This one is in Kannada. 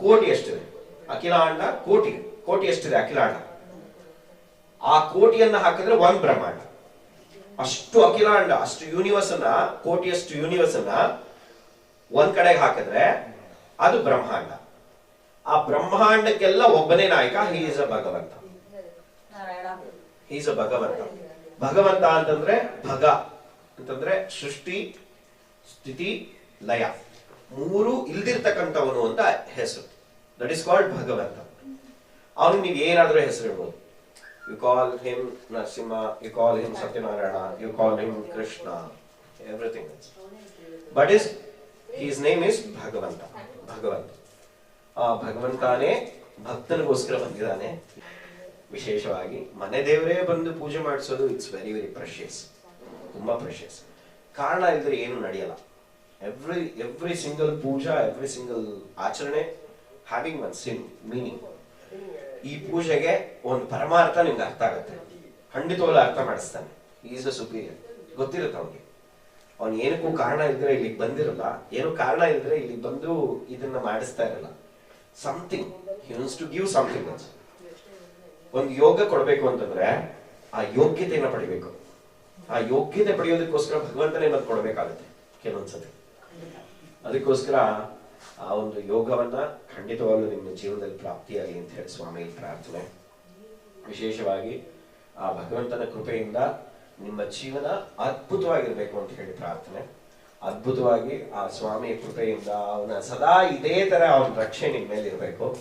ಕೋಟಿ ಎಷ್ಟಿದೆ ಅಖಿಲಾಂಡ ಕೋಟಿ ಕೋಟಿ ಎಷ್ಟಿದೆ ಅಖಿಲಾಂಡ ಆ ಕೋಟಿಯನ್ನ ಹಾಕಿದ್ರೆ ಒಂದ್ ಬ್ರಹ್ಮಾಂಡ. ಅಷ್ಟು ಅಖಿಲಾಂಡ ಅಷ್ಟು ಯೂನಿವರ್ಸ್ ಅನ್ನ ಕೋಟಿಯಷ್ಟು ಯೂನಿವರ್ಸ್ ಅನ್ನ ಒಂದ್ ಕಡೆಗೆ ಹಾಕಿದ್ರೆ ಅದು ಬ್ರಹ್ಮಾಂಡ. ಆ ಬ್ರಹ್ಮಾಂಡಕ್ಕೆಲ್ಲ ಒಬ್ಬನೇ ನಾಯಕ ಹೀಸ್ ಅ ಭಗವಂತ. ಹೀಸ್ ಅ ಭಗವಂತ. ಭಗವಂತ ಅಂತಂದ್ರೆ ಭಗ, ಅಂತಂದ್ರೆ ಸೃಷ್ಟಿ, ಸ್ಥಿತಿ, ಲಯ. ಮೂರು ಇಲ್ದಿರ್ತಕ್ಕಂಥವನು ಅಂತ ಹೆಸರು. ದಟ್ ಇಸ್ ಕಾಲ್ಡ್ ಭಗವಂತ. ಅವನಿಗೆ ನೀವು ಏನಾದರೂ ಹೆಸರು ಇಡ್ಬೋದು you call him Narasimha you call him Satyanarayana you call him Krishna everything but is his name is ಭಗವಂತ ಭಗವಂತ ಆ ಭಗವಂತಾನೇ ಭಕ್ತನಿಗೋಸ್ಕರ ಬಂದಿದ್ದಾನೆ. ವಿಶೇಷವಾಗಿ ಮನೆ ದೇವರೇ ಬಂದು ಪೂಜೆ ಮಾಡಿಸೋದು ಇಟ್ಸ್ ವೆರಿ ವೆರಿ ಪ್ರೆಷಿಯಸ್ ತುಂಬಾ ಪ್ರೆಷಿಯಸ್ ಕಾರಣ ಇದ್ರೆ ಏನು ನಡೆಯಲ್ಲ. Every every single puja every single ಆಚರಣೆ ಹ್ಯಾವಿಂಗ್ ಒನ್ ಸಿಮ್ ಮೀನಿಂಗ್ ಈ ಪೂಜೆಗೆ ಒಂದು ಪರಮಾರ್ಥ ನಿಮ್ಗೆ ಅರ್ಥ ಆಗುತ್ತೆ. ಖಂಡಿತವಾಗ್ಲೂ ಅರ್ಥ ಮಾಡಿಸ್ತಾನೆ. ಈಸ್ ಅ ಸುಪೀರಿಯರ್ ಗೊತ್ತಿರುತ್ತೆ ಅವನಿಗೆ. ಅವ್ನು ಏನಕ್ಕೂ ಕಾರಣ ಇದ್ರೆ ಇಲ್ಲಿಗೆ ಬಂದಿರಲ್ಲ. ಏನು ಕಾರಣ ಇದ್ರೆ ಇಲ್ಲಿಗೆ ಬಂದು ಇದನ್ನ ಮಾಡಿಸ್ತಾ ಇರಲ್ಲ. ಸಮಥಿಂಗ್ ಹ್ಯೂನ್ಸ್ ಟು ಗಿವ್ ಸಮಥಿಂಗ್ ಒಂದು ಯೋಗ ಕೊಡಬೇಕು ಅಂತಂದ್ರೆ ಆ ಯೋಗ್ಯತೆಯನ್ನ ಪಡಿಬೇಕು. ಆ ಯೋಗ್ಯತೆ ಪಡೆಯೋದಕ್ಕೋಸ್ಕರ ಭಗವಂತನೇ ಮತ್ತೆ ಕೊಡಬೇಕಾಗುತ್ತೆ. ಕೆಲವೊಂದ್ಸತಿ. ಅದಕ್ಕೋಸ್ಕರ ಆ ಒಂದು ಯೋಗವನ್ನ ಖಂಡಿತವಾಗ್ಲೂ ನಿಮ್ಮ ಜೀವನದಲ್ಲಿ ಪ್ರಾಪ್ತಿಯಾಗಲಿ ಅಂತ ಹೇಳಿ ಸ್ವಾಮಿ ಪ್ರಾರ್ಥನೆ. ವಿಶೇಷವಾಗಿ ಆ ಭಗವಂತನ ಕೃಪೆಯಿಂದ ನಿಮ್ಮ ಜೀವನ ಅದ್ಭುತವಾಗಿರ್ಬೇಕು ಅಂತ ಹೇಳಿ ಪ್ರಾರ್ಥನೆ. ಅದ್ಭುತವಾಗಿ ಆ ಸ್ವಾಮಿಯ ಕೃಪೆಯಿಂದ ಅವನ ಸದಾ ಇದೇ ತರ ಅವನ ರಕ್ಷೆ ನಿಮ್ಮ ಮೇಲೆ ಇರಬೇಕು